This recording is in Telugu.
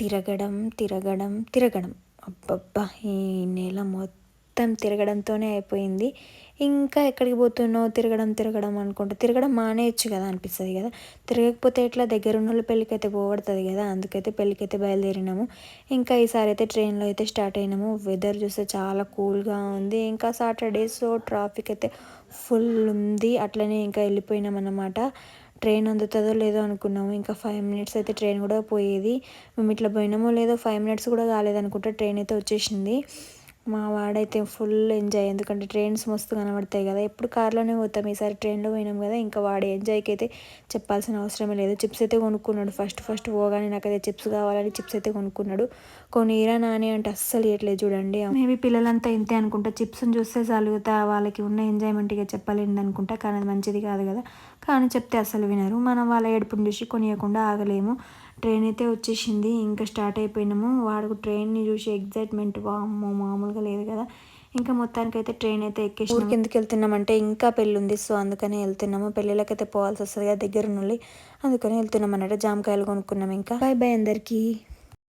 తిరగడం తిరగడం తిరగడం. అబ్బబ్బా ఈ నెల మొత్తం తిరగడంతోనే అయిపోయింది. ఇంకా ఎక్కడికి పోతున్నావు? తిరగడం తిరగడం అనుకుంటా. తిరగడం మానేయచ్చు కదా అనిపిస్తుంది కదా. తిరగకపోతే ఎట్లా? దగ్గర ఉన్న వాళ్ళు పెళ్ళికి అయితే పోబడుతుంది కదా. అందుకైతే పెళ్ళికి అయితే బయలుదేరినాము. ఇంకా ఈసారి అయితే ట్రైన్లో అయితే స్టార్ట్ అయినాము. వెదర్ చూస్తే చాలా కూల్గా ఉంది. ఇంకా సాటర్డే సో ట్రాఫిక్ అయితే ఫుల్ ఉంది. అట్లనే ఇంకా వెళ్ళిపోయినాం అన్నమాట ట్రైన్ అందుతుందో లేదో అనుకున్నాము. ఇంకా ఫైవ్ మినిట్స్ అయితే ట్రైన్ కూడా పోయేది. మేము ఇట్లా పోయినామో లేదో ఫైవ్ మినిట్స్ కూడా కాలేదనుకుంటా ట్రైన్ అయితే వచ్చేసింది. మా వాడైతే ఫుల్ ఎంజాయ్. ఎందుకంటే ట్రైన్స్ మస్తు కనబడతాయి కదా. ఎప్పుడు కార్లోనే పోతాం. ఈసారి ట్రైన్లో పోయినాం కదా. ఇంకా వాడి ఎంజాయ్కి అయితే చెప్పాల్సిన అవసరమే లేదు. చిప్స్ అయితే కొనుక్కున్నాడు. ఫస్ట్ ఫస్ట్ పోగానే నాకైతే చిప్స్ కావాలని చిప్స్ అయితే కొనుక్కున్నాడు. కొన్ని ఇరా నాని అంటే అస్సలు ఇవ్వట్లేదు చూడండి. మేబీ పిల్లలంతా ఇంతే అనుకుంటా. చిప్స్ని చూస్తే చాలు వాళ్ళకి ఉన్న ఎంజాయ్మెంట్ ఇక చెప్పలేండి అనుకుంటా. కానీ అది మంచిది కాదు కదా. కానీ చెప్తే అసలు వినరు. మనం వాళ్ళ ఏడుపుని చూసి కొనియకుండా ఆగలేము. ట్రైన్ అయితే వచ్చేసింది. ఇంకా స్టార్ట్ అయిపోయినాము. వాడు ట్రైన్ని చూసి ఎగ్జైట్మెంట్ వామ్మో మామూలుగా లేదు కదా. ఇంకా మొత్తానికి అయితే ట్రైన్ అయితే ఎక్కేసి ఊరికి ఎందుకు వెళ్తున్నామంటే ఇంకా పెళ్ళి ఉంది. సో అందుకనే వెళ్తున్నాము. పెళ్ళిళ్ళకైతే పోవాల్సి వస్తుంది కదా దగ్గర నుండి. అందుకని వెళ్తున్నాం అన్నట్టు జామకాయలు కొనుక్కున్నాం ఇంకా. బాయ్ బాయ్ అందరికీ.